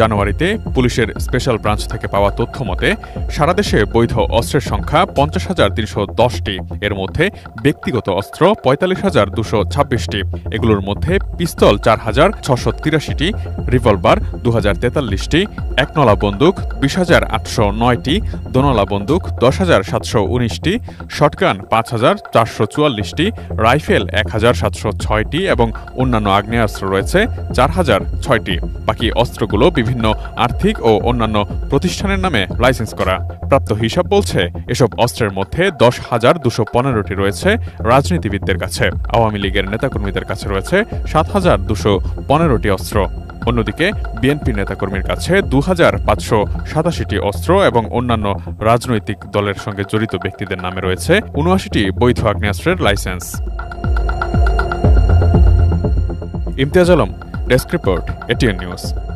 জানুয়ারিতে পুলিশের special branch থেকে পাওয়া তথ্য মতে, সারা দেশে বৈধ অস্ত্রের সংখ্যা পঞ্চাশ হাজার তিনশো দশটি। এর মধ্যে ব্যক্তিগত অস্ত্র পঁয়তাল্লিশ হাজার দুশো ছাব্বিশটি। এগুলোর মধ্যে পিস্তল চার হাজার ছশো তিরাশিটি, রিভলভার দু হাজার তেতাল্লিশটি, একনলা বন্দুক বিশ হাজার আটশো নয়টি, দোনলা বন্দুক দশ হাজার সাতশো উনিশটি, শটগান পাঁচ হাজার চারশো চুয়াল্লিশটি, রাইফেল এক হাজার সাতশো ছয়টি এবং অন্যান্য আগ্নেয়াস্ত্র রয়েছে চার হাজার ছয়টি। বাকি অস্ত্রগুলো বিভিন্ন আর্থিক ও অন্যান্য প্রতিষ্ঠানের নামে লাইসেন্স করা। প্রাপ্ত হিসাব বলছে, এসব অস্ত্রের মধ্যে দশ হাজার দুশো পনেরোটি রয়েছে রাজনীতিবিদদের কাছে। আওয়ামী লীগের নেতাকর্মীদের কাছে রয়েছে সাত হাজার দুশো পনেরোটি অস্ত্র। অন্যদিকে, বিএনপি নেতাকর্মীর কাছে দু হাজার পাঁচশো সাতাশিটি অস্ত্র এবং অন্যান্য রাজনৈতিক দলের সঙ্গে জড়িত ব্যক্তিদের নামে রয়েছে উনআশিটি বৈধ আগ্নেয়াস্ত্রের licence. Imtiaz Alam, desk report, ATN news.